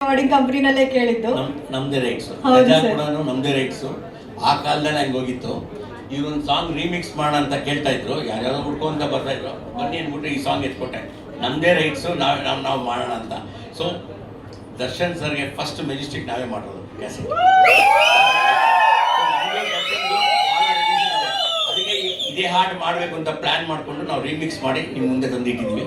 Recording ಕಂಪ್ನಿನಲ್ಲೇ ಕೇಳಿದ್ದು. ನಮ್ ನಮ್ದೇ ರೈಟ್ಸ್ ನಮ್ದೇ ರೈಟ್ಸ್ ಆ ಕಾಲದಲ್ಲಿ ಹಂಗೆ ಹೋಗಿತ್ತು. ಇವ್ರೊಂದು ಸಾಂಗ್ ರೀಮಿಕ್ಸ್ ಮಾಡ ಅಂತ ಕೇಳ್ತಾ ಇದ್ರು. ಯಾರ್ಯಾರೋ ಹುಡ್ಕೊಂತ ಬರ್ತಾ ಇದ್ರು. ಬನ್ನಿ ಅಂದ್ಬಿಟ್ಟು ಈ ಸಾಂಗ್ ಎತ್ಕೊಟ್ಟೆ. ನಮ್ದೇ ರೈಟ್ಸು ನಾವು ನಾವು ನಾವು ಮಾಡೋಣ ಅಂತ. ಸೊ ದರ್ಶನ್ ಸರ್ಗೆ ಫಸ್ಟ್ ಮೆಜೆಸ್ಟಿಕ್ ನಾವೇ ಮಾಡೋದು ಕ್ಯಾಸೆಟ್ ಅದಕ್ಕೆ ಇದೇ ಹಾಟ್ ಮಾಡಬೇಕು ಅಂತ ಪ್ಲಾನ್ ಮಾಡಿಕೊಂಡು ನಾವು ರೀಮಿಕ್ಸ್ ಮಾಡಿ ನಿಮ್ಮ ಮುಂದೆ ತಂದಿಟ್ಟಿದ್ವಿ.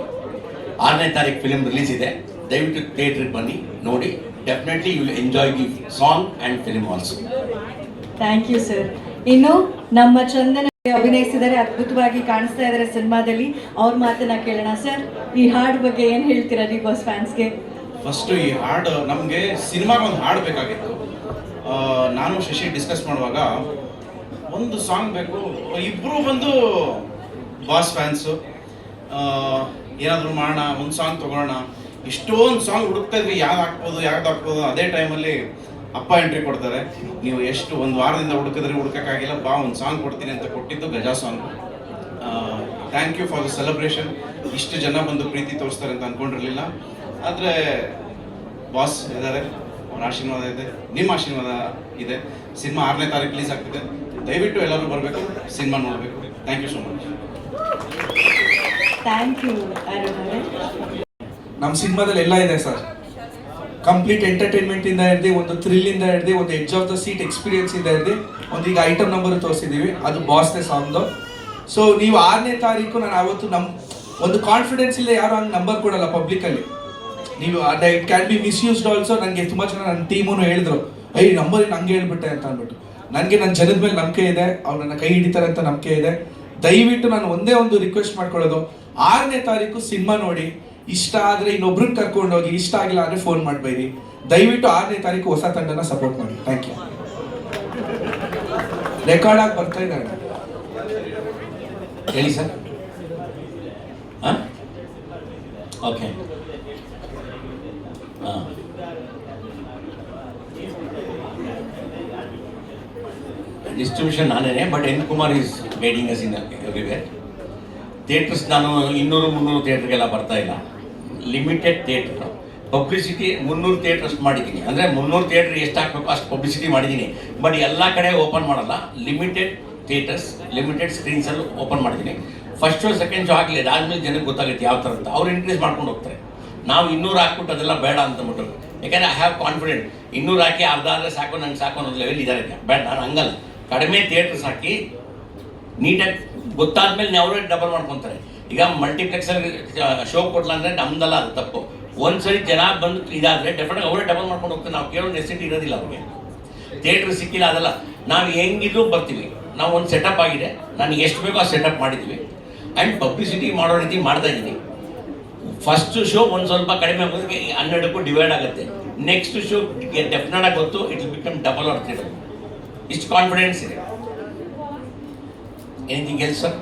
ಆರನೇ ತಾರೀಕು ಫಿಲಿಮ್ ರಿಲೀಸ್ ಇದೆ. ದಯವಿಟ್ಟು ಥಿಯೇಟ್ರಿಗೆ ಬನ್ನಿ ನೋಡಿ. Definitely you will enjoy the song and film also thank you sir ಇನ್ನು ನಮ್ಮ ಚಂದನ ಅಭಿನಯಿಸಿದರೆ ಅದ್ಭುತವಾಗಿ ಕಾಣಿಸ್ತಾ ಇದ್ದಾರೆ ಸಿನಿಮಾದಲ್ಲಿ. ಅವ್ರ ಮಾತನ್ನ ಕೇಳೋಣ ಸರ್ ಈ ಹಾಡ್ ಬಗ್ಗೆ ಏನ್ ಹೇಳ್ತೀರಾ ರೀ ಬಾಸ್ ಫ್ಯಾನ್ಸ್ಗೆ ಫಸ್ಟು ಈ ಹಾಡು ನಮಗೆ ಸಿನಿಮಾಗೆ ಒಂದು ಹಾಡು ಬೇಕಾಗಿತ್ತು. ನಾನು ಶಶಿ ಡಿಸ್ಕಸ್ ಮಾಡುವಾಗ ಒಂದು ಸಾಂಗ್ ಬೇಕು. ಇಬ್ಬರು ಬಂದು ಬಾಸ್ ಫ್ಯಾನ್ಸು ಏನಾದರೂ ಮಾಡೋಣ ಒಂದು ಸಾಂಗ್ ತೊಗೊಳ್ಳೋಣ. ಇಷ್ಟೊಂದು ಸಾಂಗ್ ಹುಡುಕ್ತಾ ಇದ್ವಿ ಯಾವ್ದು ಹಾಕ್ಬೋದು ಯಾವ್ದು ಹಾಕ್ಬೋದು, ಅದೇ ಟೈಮಲ್ಲಿ ಅಪ್ಪ ಎಂಟ್ರಿ ಕೊಡ್ತಾರೆ. ನೀವು ಎಷ್ಟು ಒಂದು ವಾರದಿಂದ ಹುಡುಕಿದ್ರೆ, ಹುಡುಕಕ್ಕಾಗಿಲ್ಲ, ಬಾ ಒಂದು ಸಾಂಗ್ ಕೊಡ್ತೀನಿ ಅಂತ ಕೊಟ್ಟಿದ್ದು ಗಜಾ song thank you for the celebration ಇಷ್ಟು ಜನ ಬಂದು ಪ್ರೀತಿ ತೋರಿಸ್ತಾರೆ ಅಂತ ಅನ್ಕೊಂಡಿರಲಿಲ್ಲ. ಆದರೆ ಬಾಸ್ ಇದ್ದಾರೆ, ಅವ್ರ ಆಶೀರ್ವಾದ ಇದೆ, ನಿಮ್ಮ ಆಶೀರ್ವಾದ ಇದೆ. ಸಿನಿಮಾ ಆರನೇ ತಾರೀಕು ರಿಲೀಸ್ ಆಗ್ತಿದೆ. ದಯವಿಟ್ಟು ಎಲ್ಲರೂ ಬರಬೇಕು, ಸಿನಿಮಾ ನೋಡಬೇಕು. Thank you so much thank you ನಮ್ಮ ಸಿನಿಮಾದಲ್ಲಿ ಎಲ್ಲ ಇದೆ ಸರ್. ಕಂಪ್ಲೀಟ್ ಎಂಟರ್ಟೈನ್ಮೆಂಟ್ ಇಂದ ಹಿಡ್ದು ಒಂದು ಥ್ರಿಲ್ ಇಂದ ಹಿಡ್ದು ಒಂದು edge of the seat experience ಇಂದ ಹಿಡ್ದು ಒಂದು ಈಗ ಐಟಮ್ ನಂಬರ್ ತೋರಿಸಿದೀವಿ. ಅದು ಬಾಸ್ನೇ ಸಾಂಗ್ದು ಸೊ ನೀವು ಆರನೇ ತಾರೀಕು ನಾನು ಅವತ್ತು ನಮ್ಮ ಒಂದು ಕಾನ್ಫಿಡೆನ್ಸ್ ಇಲ್ಲ ಯಾರು ಹಂಗೆ ನಂಬರ್ ಕೊಡಲ್ಲ ಪಬ್ಲಿಕಲ್ಲಿ ನೀವು it can be misused also ನನಗೆ ತುಂಬ ಜನ ನನ್ನ ಟೀಮೂ ಹೇಳಿದ್ರು ಐ ನಂಬರ್ ನಂಗೆ ಹೇಳ್ಬಿಟ್ಟೆ ಅಂತ ಅಂದ್ಬಿಟ್ಟು. ನನಗೆ ನನ್ನ ಜನದ ಮೇಲೆ ನಂಬಿಕೆ ಇದೆ, ಅವ್ರು ನನ್ನ ಕೈ ಹಿಡಿತಾರೆ ಅಂತ ನಂಬಿಕೆ ಇದೆ. ದಯವಿಟ್ಟು ನಾನು ಒಂದೇ ಒಂದು ರಿಕ್ವೆಸ್ಟ್ ಮಾಡ್ಕೊಳ್ಳೋದು. ಆರನೇ ತಾರೀಕು ಸಿನಿಮಾ ನೋಡಿ ಇಷ್ಟ ಆದರೆ ಇನ್ನೊಬ್ರನ್ನ ಕರ್ಕೊಂಡು ಹೋಗಿ ಇಷ್ಟ ಆಗಿಲ್ಲ ಅಂದ್ರೆ ಫೋನ್ ಮಾಡಬೇಡಿ. ದಯವಿಟ್ಟು ಆರನೇ ತಾರೀಕು ಹೊಸ ತಂಡನ ಸಪೋರ್ಟ್ ಮಾಡಿ. ಥ್ಯಾಂಕ್ ಯು ರೆಕಾರ್ಡ್ ಆಗಿ ಬರ್ತಾ ಇದ್ದಾರೆ. ಹೇಳಿ ಸರ್ ಓಕೆ ಹಾಂ. Distribution ನಾನೇನೆ but N Kumar is guiding us in everywhere theatres ನಾನು ಇನ್ನೂರು ಮುನ್ನೂರು ಥಿಯೇಟ್ರಿಗೆಲ್ಲ ಬರ್ತಾ ಇಲ್ಲ. ಲಿಮಿಟೆಡ್ ಥಿಯೇಟರ್ ಪಬ್ಲಿಸಿಟಿ ಮುನ್ನೂರು ಥಿಯೇಟರ್ಸ್ ಮಾಡಿದ್ದೀನಿ. ಅಂದರೆ ಮುನ್ನೂರು ಥಿಯೇಟರ್ ಎಷ್ಟು ಹಾಕಬೇಕು ಅಷ್ಟು ಪಬ್ಲಿಸಿಟಿ ಮಾಡಿದ್ದೀನಿ. ಬಟ್ ಎಲ್ಲ ಕಡೆ ಓಪನ್ ಮಾಡಲ್ಲ. ಲಿಮಿಟೆಡ್ ಥಿಯೇಟರ್ಸ್ ಲಿಮಿಟೆಡ್ ಸ್ಕ್ರೀನ್ಸಲ್ಲಿ ಓಪನ್ ಮಾಡಿದ್ದೀನಿ. ಫಸ್ಟ್ ಶೋ ಸೆಕೆಂಡ್ ಶೋ ಆಗಲಿ, ಅದಾದ್ಮೇಲೆ ಜನಕ್ಕೆ ಗೊತ್ತಾಗುತ್ತೆ ಯಾವ ಥರ ಅಂತ. ಅವ್ರು ಇನ್ಕ್ರೀಸ್ ಮಾಡ್ಕೊಂಡು ಹೋಗ್ತಾರೆ. ನಾವು ಇನ್ನೂರು ಹಾಕ್ಬಿಟ್ಟು ಅದೆಲ್ಲ ಬೇಡ ಅಂತಂದ್ಬಿಟ್ಟು ಯಾಕಂದರೆ ಐ ಹ್ಯಾವ್ ಕಾನ್ಫಿಡೆಂಟ್ ಇನ್ನೂರು ಹಾಕಿ ಅರ್ಧ ಆದರೆ ಸಾಕು, ನಂಗೆ ಸಾಕು ಅನ್ನೋದು ಲೆವೆಲ್ ಇದ್ದಾರೆ ಬೇಡ, ನಾನು ಹಂಗಲ್ಲ. ಕಡಿಮೆ ಥಿಯೇಟರ್ಸ್ ಹಾಕಿ ನೀಟಾಗಿ ಗೊತ್ತಾದ್ಮೇಲೆ ಅವರೇ ಡಬಲ್ ಮಾಡ್ಕೊತಾರೆ. ಈಗ ಮಲ್ಟಿಪ್ಲೆಕ್ಸಲ್ಲಿ ಶೋ ಕೊಡ್ಲ ಅಂದರೆ ನಮ್ದಲ್ಲ ಅದು ತಪ್ಪು. ಒಂದ್ಸರಿ ಜನ ಬಂದು ಇದಾದರೆ ಡೆಫಿನೆಟ್ ಅವರೇ ಡಬಲ್ ಮಾಡ್ಕೊಂಡು ಹೋಗ್ತಾರೆ. ನಾವು ಕೇಳೋ ನೆಸಿಟಿ ಇರೋದಿಲ್ಲ ಅವ್ರಿಗೆ. ಥಿಯೇಟ್ರ್ ಸಿಕ್ಕಿಲ್ಲ, ಅದಲ್ಲ. ನಾವು ಹೆಂಗಿದ್ರು ಬರ್ತೀವಿ. ನಾವು ಒಂದು ಸೆಟಪ್ ಆಗಿದೆ. ನಾನು ಎಷ್ಟು ಬೇಕೋ ಆ ಸೆಟಪ್ ಮಾಡಿದ್ವಿ. ಆ್ಯಂಡ್ ಪಬ್ಲಿಸಿಟಿ ಮಾಡೋ ರೀತಿ ಮಾಡ್ತಾ ಇದ್ದೀನಿ ಫಸ್ಟ್ ಶೋ ಒಂದು ಸ್ವಲ್ಪ ಕಡಿಮೆ ಆಗೋದಕ್ಕೆ ಹನ್ನೆರಡಕ್ಕೂ ಡಿವೈಡ್ ಆಗುತ್ತೆ. ನೆಕ್ಸ್ಟ್ ಶೋ ಡೆಫಿನೆಟ್ ಆಗಿ ಗೊತ್ತು ಇಟ್ ಬಿಕಮ್ ಡಬಲ್ ಆರ್ ಇಷ್ಟು ಕಾನ್ಫಿಡೆನ್ಸ್ ಇದೆ. Anything else sir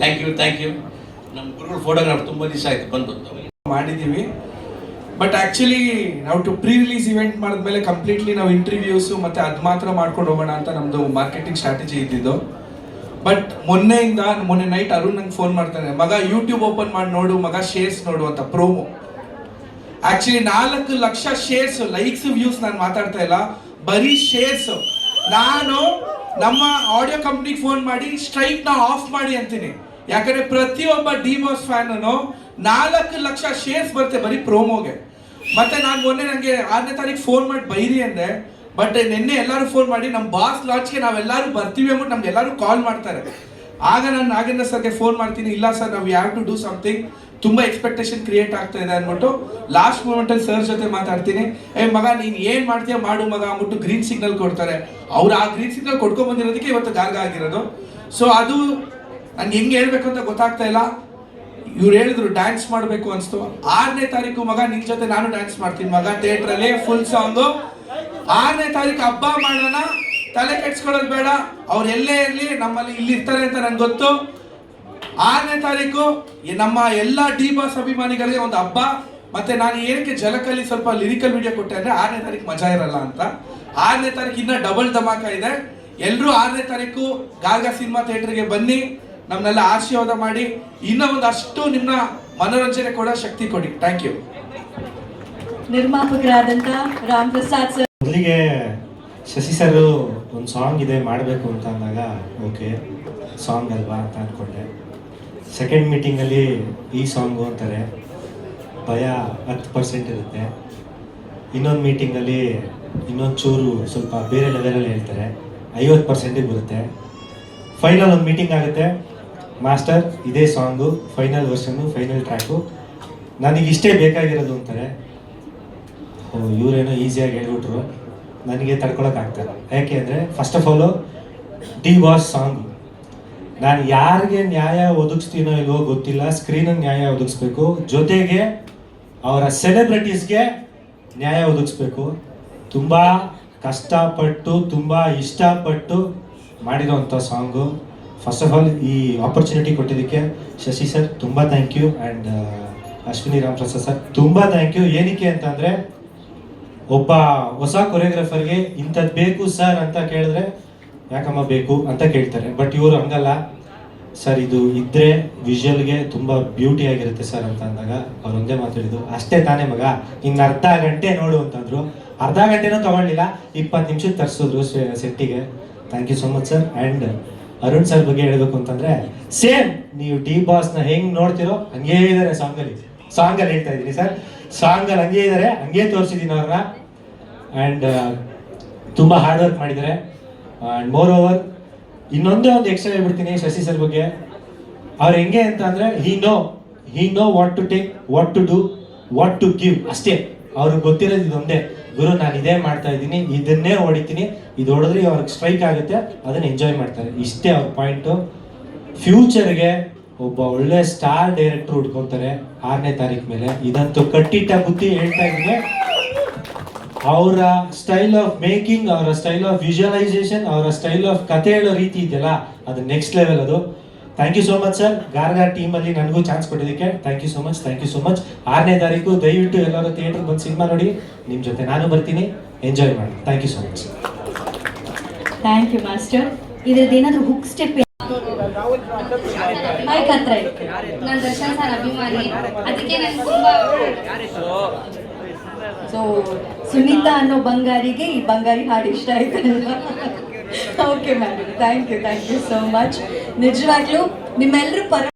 thank you thank you ನಮ್ಮ ಗುರುಗಳು ಫೋಟೋಗ್ರಾಫ್ ತುಂಬ ದಿವಸ ಆಯ್ತು ಬಂದು ಮಾಡಿದ್ದೀವಿ ಬಟ್ ಆ್ಯಕ್ಚುಲಿ ನಾವು ಟು ಪ್ರೀ ರಿಲೀಸ್ ಇವೆಂಟ್ ಮಾಡಿದ್ಮೇಲೆ ಕಂಪ್ಲೀಟ್ಲಿ ನಾವು ಇಂಟರ್ವ್ಯೂಸು ಮತ್ತು ಅದು ಮಾತ್ರ ಮಾಡ್ಕೊಂಡು ಹೋಗೋಣ ಅಂತ ನಮ್ಮದು ಮಾರ್ಕೆಟಿಂಗ್ ಸ್ಟ್ರಾಟಜಿ ಇದ್ದಿದ್ದು. ಬಟ್ ಮೊನ್ನೆಯಿಂದ, ಮೊನ್ನೆ ನೈಟ್ ಅರುಣ್ ನಂಗೆ ಫೋನ್ ಮಾಡ್ತಾನೆ, ಮಗ ಯೂಟ್ಯೂಬ್ ಓಪನ್ ಮಾಡಿ ನೋಡು, ಮಗ ಶೇರ್ಸ್ ನೋಡು ಅಂತ ಪ್ರೋಮೋ ಆಕ್ಚುಲಿ ನಾಲ್ಕು ಲಕ್ಷ ಶೇರ್ಸ್ ಲೈಕ್ಸ್ ವ್ಯೂಸ್ ನಾನು ಮಾತಾಡ್ತಾ ಇಲ್ಲ. ಬರೀ ಶೇರ್ಸ್ ನಾನು ನಮ್ಮ ಆಡಿಯೋ ಕಂಪ್ನಿಗೆ ಫೋನ್ ಮಾಡಿ ಸ್ಟ್ರೈಕ್ನ ಆಫ್ ಮಾಡಿ ಅಂತೀನಿ. ಯಾಕಂದ್ರೆ ಪ್ರತಿಯೊಬ್ಬ ಡಿಮೋಸ್ ಫ್ಯಾನ್ ನಾಲ್ಕು ಲಕ್ಷ ಶೇರ್ಸ್ ಬರುತ್ತೆ ಬರೀ ಪ್ರೋಮೋಗೆ ಮತ್ತೆ ನಾನು ಮೊನ್ನೆ ನನಗೆ ಆರನೇ ತಾರೀಕು ಫೋನ್ ಮಾಡಿ ಬೈರಿ ಅಂದೆ ಬಟ್ ನಿನ್ನೆ ಎಲ್ಲರೂ ಫೋನ್ ಮಾಡಿ ನಮ್ಮ ಬಾಸ್ ಲಾಡ್ಜ್ಗೆ ನಾವೆಲ್ಲರೂ ಬರ್ತೀವಿ ಅಂದ್ಬಿಟ್ಟು ನಮ್ಗೆ ಎಲ್ಲರೂ ಕಾಲ್ ಮಾಡ್ತಾರೆ. ಆಗ ನಾನು ನಾಗೇಂದ್ರ ಸರ್ಗೆ ಫೋನ್ ಮಾಡ್ತೀನಿ, ಇಲ್ಲ ಸರ್ ನಾವು ಹ್ಯಾವ್ ಟು ಡೂ ಸಮಥಿಂಗ್ ತುಂಬಾ ಎಕ್ಸ್ಪೆಕ್ಟೇಷನ್ ಕ್ರಿಯೇಟ್ ಆಗ್ತಾ ಇದೆ ಅಂದ್ಬಿಟ್ಟು ಲಾಸ್ಟ್ ಮೂಮೆಂಟ್ ಅಲ್ಲಿ ಸರ್ ಜೊತೆ ಮಾತಾಡ್ತೀನಿ. ಏ ಮಗ, ನೀನು ಏನು ಮಾಡ್ತೀಯ ಮಾಡು ಮಗ ಅಂದ್ಬಿಟ್ಟು ಗ್ರೀನ್ ಸಿಗ್ನಲ್ ಕೊಡ್ತಾರೆ. ಅವ್ರು ಆ ಗ್ರೀನ್ ಸಿಗ್ನಲ್ ಕೊಡ್ಕೊಂಡ್ ಬಂದಿರೋದಕ್ಕೆ ಇವತ್ತು ಗಾರ್ಗ ಆಗಿರೋದು. ಸೊ ಅದು ನನ್ಗೆ ಹೆಂಗೆ ಹೇಳ್ಬೇಕು ಅಂತ ಗೊತ್ತಾಗ್ತಾ ಇಲ್ಲ. ಇವ್ರು ಹೇಳಿದ್ರು ಡ್ಯಾನ್ಸ್ ಮಾಡಬೇಕು ಅನ್ಸ್ತು. ಆರನೇ ತಾರೀಕು ಮಗ ನಿನ್ನ ಜೊತೆ ನಾನು ಡ್ಯಾನ್ಸ್ ಮಾಡ್ತೀನಿ ಮಗ ಥಿಯೇಟರ್ ಅಲ್ಲಿ ಫುಲ್ ಸಾಂಗು ಆರನೇ ತಾರೀಕು ಹಬ್ಬ ಮಾಡೋಣ, ತಲೆ ಕೆಡ್ಸ್ಕೊಳ್ಳೋದು ಬೇಡ. ಅವ್ರು ಎಲ್ಲೇ ಇರ್ಲಿ, ನಮ್ಮಲ್ಲಿ ಇಲ್ಲಿ ಇರ್ತಾರೆ ಅಂತ ನಂಗೆ ಗೊತ್ತು. ಆರನೇ ತಾರೀಕು ನಮ್ಮ ಎಲ್ಲ ಡಿ ಬಾಸ್ ಅಭಿಮಾನಿಗಳಿಗೆ ಒಂದು ಹಬ್ಬ. ಮತ್ತೆ ನಾನು ಏನಕ್ಕೆ ಜಲಕಲ್ಲಿ ಸ್ವಲ್ಪ ಲಿರಿಕಲ್ ವಿಡಿಯೋ ಕೊಟ್ಟೆ ಅಂದರೆ ಆರನೇ ತಾರೀಕು ಮಜಾ ಇರಲ್ಲ ಅಂತ. ಆರನೇ ತಾರೀಕು ಇನ್ನ ಡಬಲ್ ಧಮಾಕ ಇದೆ. ಎಲ್ಲರೂ ಆರನೇ ತಾರೀಕು ಗಾರ್ಗ ಸಿನಿಮಾ ಥಿಯೇಟರ್ಗೆ ಬನ್ನಿ. ನಮ್ಮನ್ನೆಲ್ಲ ಆಶೀರ್ವಾದ ಮಾಡಿ ಇನ್ನೂ ಒಂದಷ್ಟು ನಿಮ್ಮ ಮನೋರಂಜನೆ ಕೂಡ ಶಕ್ತಿ ಕೊಡಿ. ಥ್ಯಾಂಕ್ ಯು ನಿರ್ಮಾಪಕರಾದಂಥ ರಾಮ್ ಪ್ರಸಾದ್ ಸರ್. ಮೊದಲಿಗೆ ಶಶಿ ಸರ್ ಒಂದು ಸಾಂಗ್ ಇದೆ ಮಾಡಬೇಕು ಅಂತ ಅಂದಾಗ ಓಕೆ ಸಾಂಗ್ ಅಲ್ವಾ ಅಂತ ಅಂದ್ಕೊಂಡೆ ಸೆಕೆಂಡ್ ಮೀಟಿಂಗಲ್ಲಿ ಈ ಸಾಂಗು ಅಂತಾರೆ. ಭಯ ಹತ್ತು ಪರ್ಸೆಂಟ್ ಇರುತ್ತೆ. ಇನ್ನೊಂದು ಮೀಟಿಂಗಲ್ಲಿ ಇನ್ನೊಂದು ಚೂರು ಸ್ವಲ್ಪ ಬೇರೆ ಲೆವೆಲಲ್ಲಿ ಹೇಳ್ತಾರೆ. ಐವತ್ತು ಪರ್ಸೆಂಟಿಗೆ ಬರುತ್ತೆ. ಫೈನಲ್ ಒಂದು ಮೀಟಿಂಗ್ ಆಗುತ್ತೆ. ಮಾಸ್ಟರ್, ಇದೇ song final version final track ನನಗೆ ಇಷ್ಟೇ ಬೇಕಾಗಿರೋದು ಅಂತಾರೆ. ಇವರೇನೋ ಈಸಿಯಾಗಿ ಹೇಳ್ಬಿಟ್ರು. ನನಗೆ ತಡ್ಕೊಳಕ್ಕಾಗ್ತಾಯಿಲ್ಲ ಯಾಕೆ ಅಂದರೆ first of all the was song ನಾನು ಯಾರಿಗೆ ನ್ಯಾಯ ಒದಗಿಸ್ತೀನೋ ಇಲ್ವೋ ಗೊತ್ತಿಲ್ಲ. ಸ್ಕ್ರೀನಲ್ಲಿ ನ್ಯಾಯ ಒದಗಿಸ್ಬೇಕು. ಜೊತೆಗೆ ಅವರ ಸೆಲೆಬ್ರಿಟೀಸ್ಗೆ ನ್ಯಾಯ ಒದಗಿಸ್ಬೇಕು. ತುಂಬ ಕಷ್ಟಪಟ್ಟು, ತುಂಬ ಇಷ್ಟಪಟ್ಟು ಮಾಡಿರೋಂಥ ಸಾಂಗು ಫಸ್ಟ್ ಆಫ್ ಆಲ್ ಈ ಆಪರ್ಚುನಿಟಿ ಕೊಟ್ಟಿದ್ದಕ್ಕೆ ಶಶಿ ಸರ್ ತುಂಬ thank you and Ashwini Ramprasad sir ತುಂಬ ಥ್ಯಾಂಕ್ ಯು ಏನಕ್ಕೆ ಅಂತಂದರೆ ಒಬ್ಬ ಹೊಸ ಕೊರಿಯೋಗ್ರಾಫರ್ಗೆ ಇಂಥದ್ದು ಬೇಕು ಸರ್ ಅಂತ ಕೇಳಿದ್ರೆ, ಯಾಕಮ್ಮ ಬೇಕು ಅಂತ ಕೇಳ್ತಾರೆ. ಬಟ್ ಇವರು ಹಂಗಲ್ಲ. ಸರ್ ಇದು ಇದ್ರೆ ವಿಜುವಲ್ಗೆ ತುಂಬ ಬ್ಯೂಟಿ ಆಗಿರುತ್ತೆ ಸರ್ ಅಂತ ಅಂದಾಗ ಅವ್ರು ಒಂದೇ ಮಾತಾಡಿದ್ರು ಅಷ್ಟೇ ತಾನೇ ಮಗ ಇನ್ನು ಅರ್ಧ ಗಂಟೆ ನೋಡು ಅಂತಂದ್ರು. ಅರ್ಧ ಗಂಟೆನೂ ತಗೊಳ್ಳಿಲ್ಲ, ಇಪ್ಪತ್ತು ನಿಮಿಷ ತರಿಸಿದ್ರು ಸೆಟ್ಟಿಗೆ thank you so much sir and Arun sir ಬಗ್ಗೆ ಹೇಳಬೇಕು ಅಂತಂದ್ರೆ, ಸೇಮ್, ನೀವು ಡಿ ಬಾಸ್ನ ಹೆಂಗ್ ನೋಡ್ತಿರೋ ಹಂಗೇ ಇದ್ದಾರೆ ಸಾಂಗ್ ಅಲ್ಲಿ ಹೇಳ್ತಾ ಇದ್ದೀನಿ ಸರ್. ಸಾಂಗ್ ಅಲ್ಲಿ ಹಂಗೇ ಇದ್ದಾರೆ ಹಂಗೇ ತೋರಿಸಿದ್ದೀನಿ ಅವ್ರನ್ನ. ಅಂಡ್ ತುಂಬಾ ಹಾರ್ಡ್ ವರ್ಕ್ ಮಾಡಿದ್ದಾರೆ. ಅಂಡ್ ಮೋರ್ ಓವರ್ ಇನ್ನೊಂದೇ ಒಂದು ಎಕ್ಸ್ಟ್ರಾ ಹೇಳ್ಬಿಡ್ತೀನಿ ಶಶಿ ಸರ್ ಬಗ್ಗೆ. ಅವ್ರು ಹೆಂಗೆ ಅಂತ ಅಂದ್ರೆ he know he know what to take what to do what to give ಅಷ್ಟೇ. ಅವ್ರಿಗೆ ಗೊತ್ತಿರೋದು ಇದೊಂದೇ ಗುರು, ನಾನು ಇದೇ ಮಾಡ್ತಾ ಇದ್ದೀನಿ, ಇದನ್ನೇ ಹೊಡಿತೀನಿ, ಇದು ಹೊಡೆದ್ರೆ ಅವ್ರಿಗೆ ಸ್ಟ್ರೈಕ್ ಆಗುತ್ತೆ, ಅದನ್ನ ಎಂಜಾಯ್ ಮಾಡ್ತಾರೆ. ಇಷ್ಟೇ ಅವ್ರ ಪಾಯಿಂಟು ಫ್ಯೂಚರ್ಗೆ ಒಬ್ಬ ಒಳ್ಳೆ ಸ್ಟಾರ್ ಡೈರೆಕ್ಟರ್ ಹುಡ್ಕೊಂತಾರೆ, ಆರನೇ ತಾರೀಕು ಮೇಲೆ. ಇದಂತೂ ಕಟ್ಟಿಟ್ಟ ಬುದ್ಧಿ ಹೇಳ್ತಾ ಇದ್ದೀನಿ. ಅವರ ಸ್ಟೈಲ್ ಆಫ್ ಮೇಕಿಂಗ್ ಅವರ ಸ್ಟೈಲ್ ಆಫ್ ವಿಜುವಲೈಸೇಷನ್ ಅವರ ಸ್ಟೈಲ್ ಆಫ್ ಕತೆ ಹೇಳೋ ರೀತಿ ಇದೆಯಲ್ಲ, ಅದು ನೆಕ್ಸ್ಟ್ ಲೆವೆಲ್ ಅದು. Thank you so much sir ಗಾರ್ಗಾರ್ ಟೀಮಲ್ಲಿ ನನಗೂ ಚಾನ್ಸ್ ಕೊಟ್ಟಿದ್ದಕ್ಕೆ. Thank you so much thank you so much ಆರನೇ ತಾರೀಕು ದಯವಿಟ್ಟು ಎಲ್ಲರೂ ಥಿಯೇಟರ್ ಬಂದು ಸಿನಿಮಾ ನೋಡಿ. ನಿಮ್ಮ ಜೊತೆ ನಾನು ಬರ್ತೀನಿ. ಎಂಜಾಯ್ ಮಾಡಿ. Thank you so much thank you master ಇದ್ರದ್ದು ಏನಾದರೂ ಹುಕ್ ಸ್ಟೆಪ್ ಮೈಕ್ ಹತ್ರ ನಾನು ದರ್ಶನ್ ಸರ್ ಅಭಿಮಾನಿ. ಅದಕ್ಕೆ ತುಂಬಾ ಸೊ ಸುನೀತಾ ಅನ್ನೋ ಬಂಗಾರಿಗೆ ಈ ಬಂಗಾರಿ ಹಾಡು ಇಷ್ಟ ಆಯ್ತಲ್ಲ? Okay ma'am thank you thank you so much ನಿಜವಾಗ್ಲೂ ನಿಮ್ಮೆಲ್ಲರೂ ಪರ